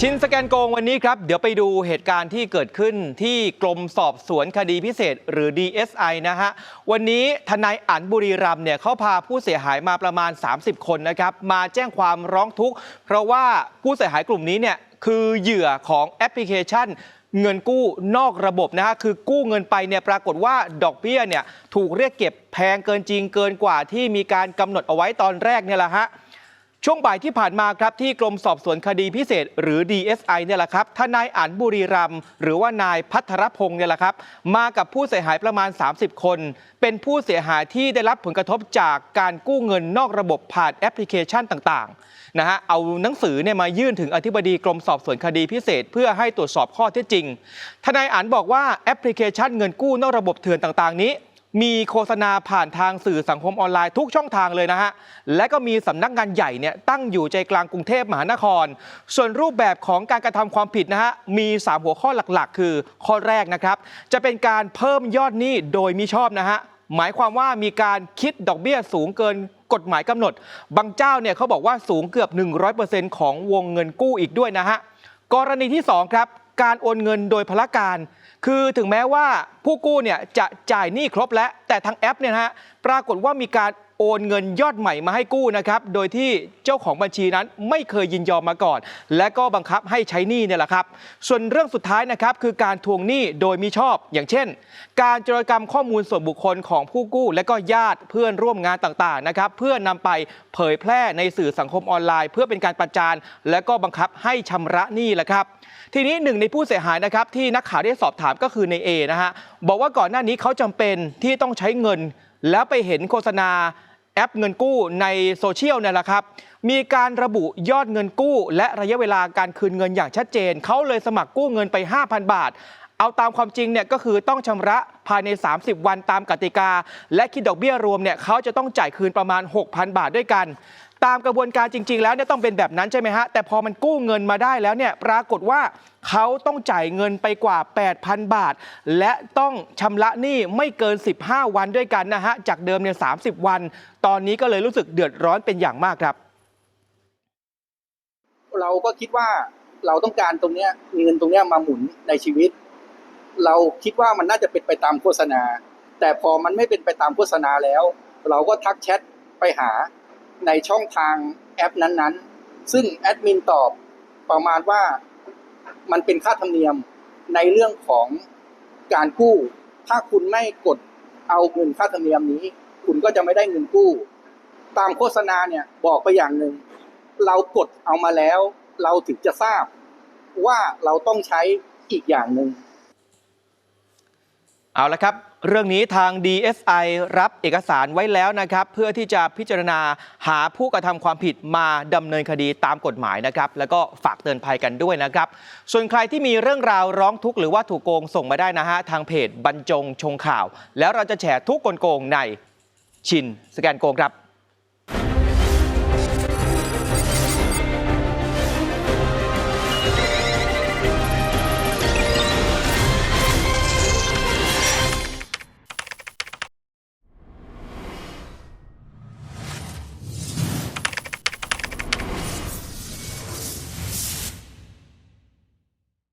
ชินสแกนโกงวันนี้ครับ เดี๋ยวไปดูเหตุการณ์ที่เกิดขึ้นที่กรมสอบสวนคดีพิเศษหรือ DSI นะฮะ วันนี้ทนายอันบุรีรัมเนี่ยเขาพาผู้เสียหายมาประมาณ 30 คนนะครับ มาแจ้งความร้องทุกข์ เพราะว่าผู้เสียหายกลุ่มนี้เนี่ยคือเหยื่อของแอปพลิเคชันเงินกู้นอกระบบนะฮะคือกู้เงินไปเนี่ยปรากฏว่าดอกเบี้ยเนี่ยถูกเรียกเก็บแพงเกินจริงเกินกว่าที่มีการกำหนดเอาไว้ตอนแรกเนี่ยแหละฮะ ช่วงบ่ายที่ผ่านมาครับที่กรมสอบสวนคดีพิเศษ หรือ DSI เนี่ยแหละครับทนายอันบุรีรัมหรือว่านายพัทรพงศ์เนี่ยแหละครับ มากับผู้เสียหายประมาณ 30 คน เป็นผู้เสียหายที่ได้รับผลกระทบจากการกู้เงินนอกระบบผ่านแอปพลิเคชันต่างๆนะฮะเอาหนังสือเนี่ยมายื่นถึงอธิบดีกรมสอบสวนคดีพิเศษ เพื่อให้ตรวจสอบข้อเท็จจริงทนายอันบอกว่าแอปพลิเคชันเงินกู้นอกระบบเถื่อนต่างๆ นี้ มีโฆษณาผ่านทางสื่อสังคมออนไลน์ทุกช่องทางเลยนะฮะ และก็มีสำนักงานใหญ่เนี่ยตั้งอยู่ใจกลางกรุงเทพมหานคร ส่วนรูปแบบของการกระทำความผิดนะฮะ มี 3 หัวข้อหลักๆ คือข้อแรกนะครับ จะเป็นการเพิ่มยอดหนี้โดยมิชอบนะฮะ หมายความว่ามีการคิดดอกเบี้ยสูงเกินกฎหมายกำหนด บางเจ้าเนี่ยเขาบอกว่าสูงเกือบ 100%ของวงเงินกู้อีกด้วยนะฮะกรณีที่ 2 ครับ การโอนเงินโดยพละการ คือถึงแม้ว่าผู้กู้เนี่ยจะจ่ายหนี้ครบแล้วแต่ทางแอปเนี่ยนะฮะปรากฏว่ามีการโอนเงินยอดใหม่มาให้กู้นะครับ โดยที่เจ้าของบัญชีนั้นไม่เคยยินยอมมาก่อน และก็บังคับให้ใช้หนี้เนี่ยแหละครับ ส่วนเรื่องสุดท้ายนะครับคือการทวงหนี้โดยมิชอบ อย่างเช่น การจรกรรมข้อมูลส่วนบุคคลของผู้กู้ และก็ญาติเพื่อนร่วมงานต่างๆนะครับเพื่อนำไปเผยแพร่ในสื่อสังคมออนไลน์ เพื่อเป็นการประจานและก็บังคับให้ชำระหนี้แหละครับ ทีนี้หนึ่งในผู้เสียหายนะครับที่นักข่าวได้สอบถามก็คือในเอนะฮะบอกว่าก่อนหน้านี้เขาจำเป็นที่ต้องใช้เงิน แล้วไปเห็นโฆษณาแอปเงินกู้ในโซเชียลเนี่ยแหละครับ มีการระบุยอดเงินกู้ และระยะเวลาการคืนเงินอย่างชัดเจน เขาเลยสมัครกู้เงินไป 5,000 บาท เอาตามความจริงเนี่ยก็คือต้องชำระภายใน 30 วันตามกติกา และคิดดอกเบี้ยรวมเนี่ยเขาจะต้องจ่ายคืนประมาณ 6,000 บาทด้วยกัน ตามกระบวนการจริง ๆ แล้วเนี่ยต้องเป็นแบบนั้นใช่ไหมฮะ แต่พอมันกู้เงินมาได้แล้วเนี่ยปรากฏว่าเขาต้องจ่ายเงินไปกว่า 8,000 บาท และต้องชำระหนี้ไม่เกิน 15 วันด้วยกันนะฮะ จากเดิมเนี่ย30 วัน ตอนนี้ก็เลยรู้สึกเดือดร้อนเป็นอย่างมากครับ เราก็คิดว่าเราต้องการตรงเนี้ยเงินตรงเนี้ยมาหมุนในชีวิต เราคิดว่ามันน่าจะเป็นไปตามโฆษณา แต่พอมันไม่เป็นไปตามโฆษณาแล้ว เราก็ทักแชทไปหา ในช่องทางแอปนั้นๆ ซึ่งแอดมินตอบประมาณว่ามันเป็นค่าธรรมเนียมในเรื่องของการกู้ ถ้าคุณไม่กดเอาเงินค่าธรรมเนียมนี้ คุณก็จะไม่ได้เงินกู้ ตามโฆษณาเนี่ยบอกไปอย่างหนึ่ง เรากดเอามาแล้ว เราถึงจะทราบว่าเราต้องใช้อีกอย่างหนึ่ง เอาละครับ เรื่องนี้ทาง DSI รับเอกสารไว้แล้วนะครับ เพื่อที่จะพิจารณาหาผู้กระทำความผิดมาดำเนินคดีตามกฎหมายนะครับ แล้วก็ฝากเตือนภัยกันด้วยนะครับ ส่วนใครที่มีเรื่องราวร้องทุกข์หรือว่าถูกโกงส่งมาได้นะฮะ ทางเพจบรรจงชงข่าว แล้วเราจะแฉทุกกลโกงในชินสแกนโกงครับ